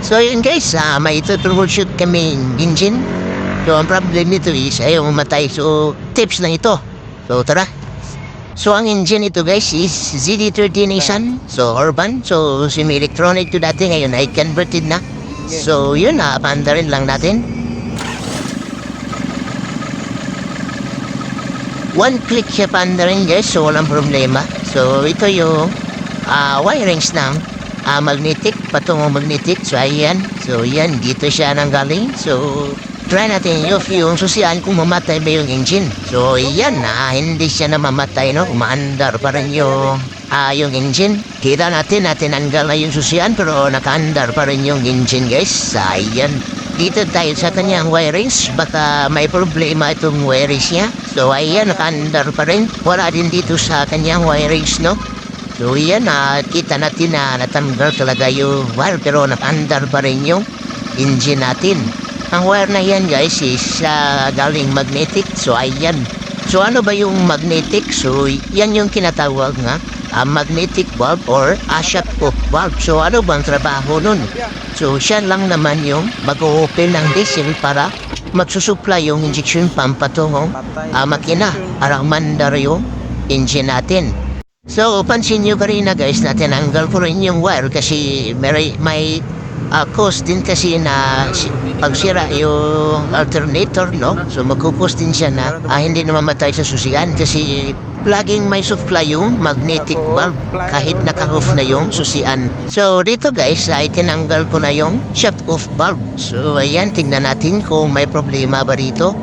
So yun guys, ah, may troubleshoot kaming engine. So ang problem nito is ayaw mamatay. So tips lang ito. So tara. So ang engine ito guys is ZD30 Nissan. So urban. So semi-electronic to dati ngayon ay converted na. So yun na, panda rin lang natin. One click siya panda rin guys. So walang problema. So ito yung ah, wirings ng ah, magnetic, patungong magnetic. So ayan. So yan, dito siya nang galing. So try natin yung, yung susian kung mamatay ba yung engine. So yan na, hindi siya na mamatay no. Umaandar pa rin yung ah, yung engine. Kita natin na tinanggal na yung susian pero nakaandar pa rin yung engine guys. So ayan. Dito tayo sa kanyang wirings. Baka may problema itong wirings niya. So ayan, nakaandar pa rin. Wala din dito sa kanyang wirings no. So yan, nakita natin na natanggal talaga yung wire pero nakandar pa rin yung engine natin. Ang wire na yan guys is ah, galing magnetic. So ayan. So ano ba yung magnetic? So yan yung kinatawag nga ah, magnetic bulb or shut-off bulb. So ano bang trabaho nun? So siya lang naman yung mag-open ng diesel para magsusupply yung injection pump patungong ah, makina para mandar yung engine natin. So, pansin nyo ka rin na guys na tinanggal ko rin yung wire kasi may, may ah, cost din kasi na si, pagsira yung alternator, no? So, magkukos din siya na ah, hindi na mamatay sa susian kasi laging may supply yung magnetic bulb kahit naka-off na yung susian. So, dito guys ay tinanggal ko na yung shut-off bulb. So, ayan, tingnan natin kung may problema ba rito.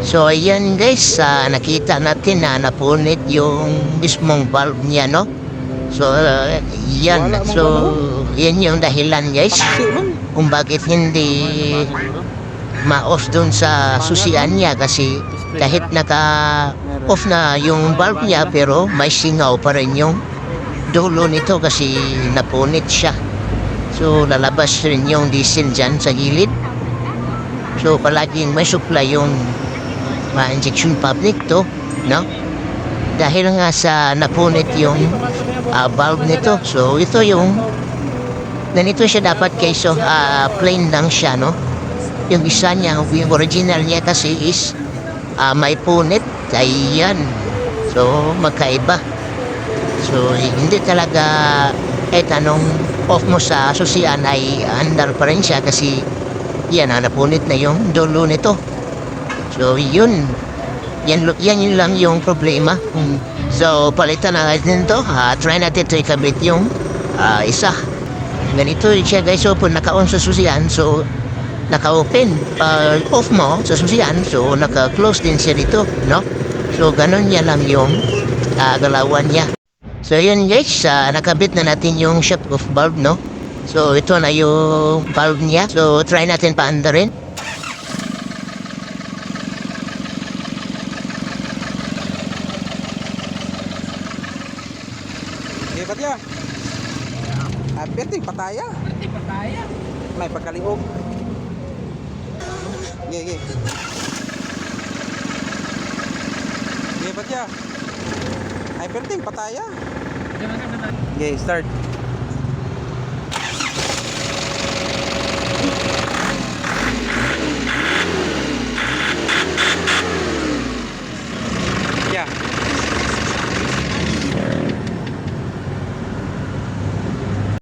So ayan guys, ah, nakita natin na napunit yung mismong valve niya, no? So ah, yan, so yan yung dahilan guys kung bakit hindi ma-off dun sa susian niya kasi kahit naka-off na yung valve niya pero may singaw pa rin yung dulo nito kasi napunit siya. So lalabas rin yung diesel dyan sa gilid. So palaging may supply yung ma-injection public to, no? Dahil nga sa napunit yung ah, valve nito. So ito yung ganito siya dapat kayso ah, plain lang siya, no? Yung isa niya, yung original niya kasi is ah, may punit. Ayan. So magkaiba. So hindi talaga eh tanong off mo sa susian ay andar pa rin siya kasi yan, napunit na yung dulo nito. So, yun. Yan, yan yun lang yung problema. So, palitan na natin to. Ah, try natin to ikabit yung ah, isa. Ganito siya guys. So, kung naka-on sa susian, so, naka-open. Ah, off mo sa susian, so, naka-close din siya dito, no? So, ganun niya lang yung ah, galawan niya. So, yun guys. ah, nakabit na natin yung shut-off bulb, no? So, ito na yung valve niya. So, try natin paandarin. Iya ba't ya? Ah, penting pataya. Penting pataya. May pagkalihog. Iya, iya. Iya ba't ya? Ay penting pataya. Okay, start.